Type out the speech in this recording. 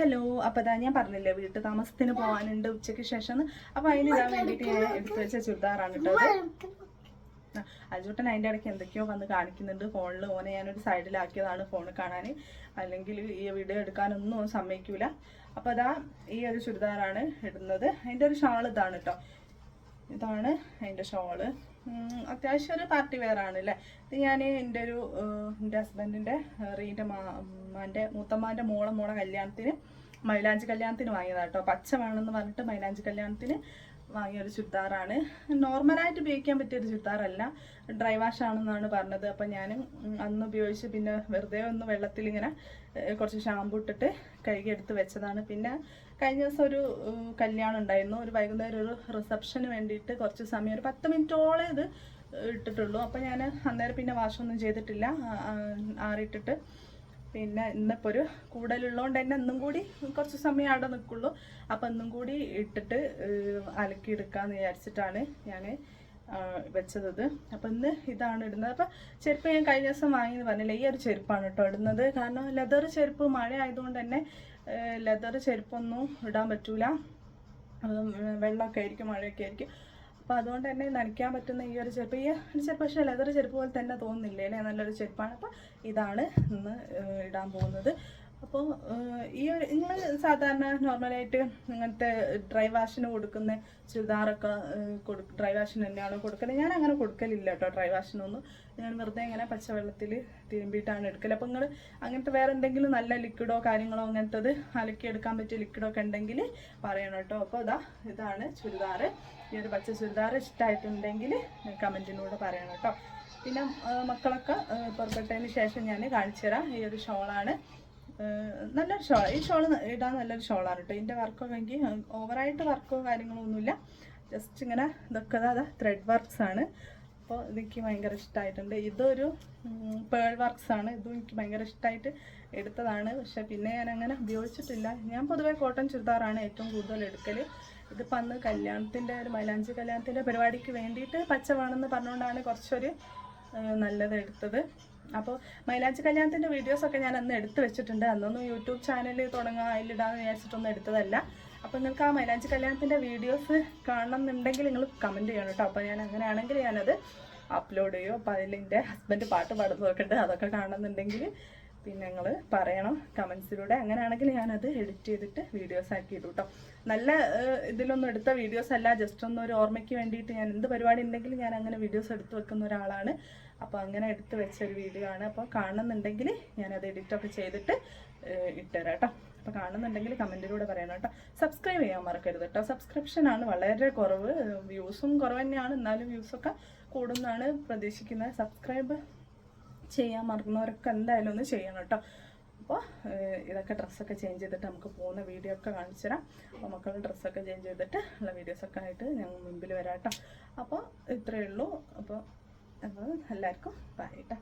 Hello അപ്പോൾ അതാ ഞാൻ പറഞ്ഞില്ലേ വീട്ടു താമസത്തിന് പോകാനുണ്ട് ഉച്ചയ്ക്ക് ശേഷം അപ്പോൾ അതിന് ഇടാൻ വേണ്ടിയിട്ട് ഞാൻ എടുത്തു വെച്ച ചുരിദാറാണ് കേട്ടോ അജൂട്ടൻ അതിന്റെ ഇടയ്ക്ക് എന്തൊക്കെയോ വന്ന് കാണിക്കുന്നുണ്ട്. ഫോണിൽ ഓനെ ഞാനൊരു സൈഡിലാക്കിയതാണ് ഫോൺ കാണാൻ അല്ലെങ്കിൽ ഈ വീഡിയോ എടുക്കാനൊന്നും സമ്മതിക്കൂല. അപ്പോൾ അതാ ഈ ഒരു ചുരിദാറാണ് ഇടുന്നത്. അതിന്റെ ഒരു ഷാൾ ഇതാണ് കേട്ടോ ഇതാണ് അതിന്റെ ഷോൾ. അത്യാവശ്യം ഒരു പാർട്ടി വെയർ ആണ് അല്ലേ ഇത് ഞാൻ എന്റെ ഒരു എന്റെ ഹസ്ബൻഡിന്റെ റീന്റെ മാന്റെ മൂത്തമ്മാന്റെ മോളെ മോളെ കല്യാണത്തിന് മൈലാഞ്ചി കല്യാണത്തിന് വാങ്ങിയതാട്ടോ പച്ച വേണമെന്ന് പറഞ്ഞിട്ട് മൈലാഞ്ചി കല്യാണത്തിന് വാങ്ങിയ ഒരു ചുരിദാറാണ്. നോർമലായിട്ട് ഉപയോഗിക്കാൻ പറ്റിയ ഒരു ചുരിദാറല്ല. ഡ്രൈ വാഷ് ആണെന്നാണ് പറഞ്ഞത്. അപ്പം ഞാൻ അന്ന് ഉപയോഗിച്ച് പിന്നെ വെറുതെ ഒന്ന് വെള്ളത്തിൽ ഇങ്ങനെ കുറച്ച് ഷാമ്പു ഇട്ടിട്ട് കഴുകിയെടുത്ത് വെച്ചതാണ്. പിന്നെ കഴിഞ്ഞ ദിവസം ഒരു കല്യാണം ഉണ്ടായിരുന്നു. ഒരു വൈകുന്നേരം ഒരു റിസപ്ഷന് വേണ്ടിയിട്ട് കുറച്ച് സമയം ഒരു പത്ത് മിനിറ്റോളം ഇത് ഇട്ടിട്ടുള്ളൂ. അപ്പം ഞാൻ അന്നേരം പിന്നെ വാഷൊന്നും ചെയ്തിട്ടില്ല. ആ- ആ- ആറിയിട്ടിട്ട് പിന്നെ ഇന്നിപ്പോൾ ഒരു കൂടലുള്ളതുകൊണ്ട് തന്നെ ഇന്നും കൂടി കുറച്ച് സമയം അവിടെ നിൽക്കുള്ളൂ അപ്പം ഇന്നും കൂടി ഇട്ടിട്ട് അലക്കി അലക്കിയെടുക്കാമെന്ന് വിചാരിച്ചിട്ടാണ് ഞാൻ വെച്ചത്. അപ്പം ഇന്ന് ഇതാണ് ഇടുന്നത്. അപ്പം ചെരുപ്പ് ഞാൻ കഴിഞ്ഞ ദിവസം വാങ്ങിയെന്ന് പറഞ്ഞില്ല? ഈ ഒരു ചെരുപ്പാണ് കേട്ടോ ഇടുന്നത്. കാരണം ലെതർ ചെരുപ്പ് മഴ ആയതുകൊണ്ട് തന്നെ ലെതർ ചെരുപ്പൊന്നും ഇടാൻ പറ്റൂല. വെള്ളമൊക്കെ ആയിരിക്കും മഴയൊക്കെ ആയിരിക്കും. അപ്പോൾ അതുകൊണ്ട് തന്നെ നനയ്ക്കാൻ പറ്റുന്ന ഈ ഒരു ചെരുപ്പ് ഈ ചെരുപ്പ് പക്ഷേ ലെതർ ചെരുപ്പ് പോലെ തന്നെ തോന്നുന്നില്ലേ? അല്ലേ? നല്ലൊരു ചെരുപ്പാണ്. അപ്പോൾ ഇതാണ് ഇന്ന് ഇടാൻ പോകുന്നത്. അപ്പോൾ ഈ ഒരു നിങ്ങൾ സാധാരണ നോർമലായിട്ട് ഇങ്ങനത്തെ ഡ്രൈ വാഷിന് കൊടുക്കുന്ന ചുരിദാറൊക്കെ ഡ്രൈ വാഷിന് തന്നെയാണ് കൊടുക്കൽ? ഞാൻ അങ്ങനെ കൊടുക്കലില്ല കേട്ടോ ഡ്രൈ വാഷിനൊന്നും ഞാൻ വെറുതെ ഇങ്ങനെ പച്ചവെള്ളത്തിൽ തിരുമ്പിയിട്ടാണ് എടുക്കൽ അപ്പോൾ നിങ്ങൾ അങ്ങനത്തെ വേറെ എന്തെങ്കിലും നല്ല ലിക്വിഡോ കാര്യങ്ങളോ അങ്ങനത്തത് അലക്കി എടുക്കാൻ പറ്റിയ ലിക്വിഡോ ഒക്കെ ഉണ്ടെങ്കിൽ പറയണം കേട്ടോ. അപ്പോൾ ഇതാ ഇതാണ് ചുരിദാർ ഈ ഒരു പച്ച ചുരിദാർ ഇഷ്ടമായിട്ടുണ്ടെങ്കിൽ കമന്റിലൂടെ പറയണം കേട്ടോ. പിന്നെ മക്കളൊക്കെ പുറപ്പെട്ടതിന് ശേഷം ഞാൻ കാണിച്ചു തരാം ഈ ഒരു ഷോളാണ്. നല്ലൊരു ഷോൾ ഈ ഷോൾ ഇടാൻ നല്ലൊരു ഷോളാണ് കേട്ടോ ഇതിന്റെ വർക്കൊക്കെ എനിക്ക് ഓവറായിട്ട് വർക്കോ കാര്യങ്ങളോ ഒന്നുമില്ല ജസ്റ്റ് ഇങ്ങനെ ഇതൊക്കെ അതാ ത്രെഡ് വർക്ക്സ് ആണ്. അപ്പോൾ ഇതെനിക്ക് ഭയങ്കര ഇഷ്ടമായിട്ടുണ്ട് ഇതൊരു പേൾ വർക്ക്സ് ആണ്. ഇതും എനിക്ക് ഭയങ്കര ഇഷ്ടമായിട്ട് എടുത്തതാണ്. പക്ഷേ പിന്നെ ഞാൻ അങ്ങനെ ഉപയോഗിച്ചിട്ടില്ല. ഞാൻ പൊതുവേ കോട്ടൺ ചുരിദാറാണ് ഏറ്റവും കൂടുതൽ എടുക്കൽ ഇതിപ്പോൾ അന്ന് കല്യാണത്തിന്റെ ഒരു മൈലാഞ്ചി കല്യാണത്തിന്റെ പരിപാടിക്ക് വേണ്ടിയിട്ട് പച്ച വേണമെന്ന് പറഞ്ഞുകൊണ്ടാണ് കുറച്ചൊരു നല്ലത് എടുത്തത്. അപ്പോൾ മൈലാഞ്ചി കല്യാണത്തിന്റെ വീഡിയോസൊക്കെ ഞാൻ അന്ന് എടുത്തു വെച്ചിട്ടുണ്ട്. അന്നൊന്നും യൂട്യൂബ് ചാനൽ തുടങ്ങുക അതിലിടാന്ന് വിചാരിച്ചിട്ടൊന്നും എടുത്തതല്ല. അപ്പോൾ നിങ്ങൾക്ക് ആ മൈലാഞ്ചി കല്യാണത്തിന്റെ വീഡിയോസ് കാണണം എന്നുണ്ടെങ്കിൽ നിങ്ങൾ കമന്റ് ചെയ്യണം കേട്ടോ. അപ്പോൾ ഞാൻ അങ്ങനെയാണെങ്കിൽ ഞാനത് അപ്ലോഡ് ചെയ്യും? അപ്പോൾ അതിൽ എന്റെ ഹസ്ബൻഡ് പാട്ട് പാടുന്നതൊക്കെ ഉണ്ട് അതൊക്കെ കാണുന്നുണ്ടെങ്കിൽ പിന്നെ ഞങ്ങൾ പറയണം. കമൻസിലൂടെ അങ്ങനെയാണെങ്കിൽ ഞാനത് എഡിറ്റ് ചെയ്തിട്ട് വീഡിയോസ് ആക്കി ഇടും കേട്ടോ. നല്ല ഇതിലൊന്നും എടുത്ത വീഡിയോസ് അല്ല. ജസ്റ്റ് ഒന്ന് ഒരു ഓർമ്മയ്ക്ക് വേണ്ടിയിട്ട് ഞാൻ എന്ത് പരിപാടി ഉണ്ടെങ്കിലും ഞാൻ അങ്ങനെ വീഡിയോസ് എടുത്തു വെക്കുന്ന ഒരാളാണ്. അപ്പോൾ അങ്ങനെ എടുത്ത് വെച്ച ഒരു വീഡിയോ ആണ്. അപ്പോൾ കാണുന്നുണ്ടെങ്കിൽ ഞാനത് എഡിറ്റൊക്കെ ചെയ്തിട്ട് ഇട്ടുതരാം കേട്ടോ അപ്പോൾ കാണുന്നുണ്ടെങ്കിൽ കമന്റിലൂടെ പറയണം കേട്ടോ സബ്സ്ക്രൈബ് ചെയ്യാൻ മറക്കരുത് കേട്ടോ സബ്സ്ക്രിപ്ഷനാണ് വളരെ കുറവ്. വ്യൂസും കുറവ് തന്നെയാണ്. എന്നാലും വ്യൂസൊക്കെ കൂടുന്നാണ് പ്രതീക്ഷിക്കുന്നത്. സബ്സ്ക്രൈബ് ചെയ്യാൻ മറന്നവരൊക്കെ എന്തായാലും ഒന്ന് ചെയ്യണം കേട്ടോ അപ്പോൾ ഇതൊക്കെ ഡ്രസ്സൊക്കെ ചേഞ്ച് ചെയ്തിട്ട് നമുക്ക് പോകുന്ന വീഡിയോ ഒക്കെ കാണിച്ചു തരാം. അപ്പോൾ മക്കളുടെ ഡ്രസ്സൊക്കെ ചേഞ്ച് ചെയ്തിട്ട് ഉള്ള വീഡിയോസൊക്കെ ആയിട്ട് ഞങ്ങൾ മുമ്പിൽ വരാം കേട്ടോ അപ്പോൾ ഇത്രയേ ഉള്ളൂ. അപ്പോൾ അപ്പോൾ എല്ലാവർക്കും കേട്ടോ.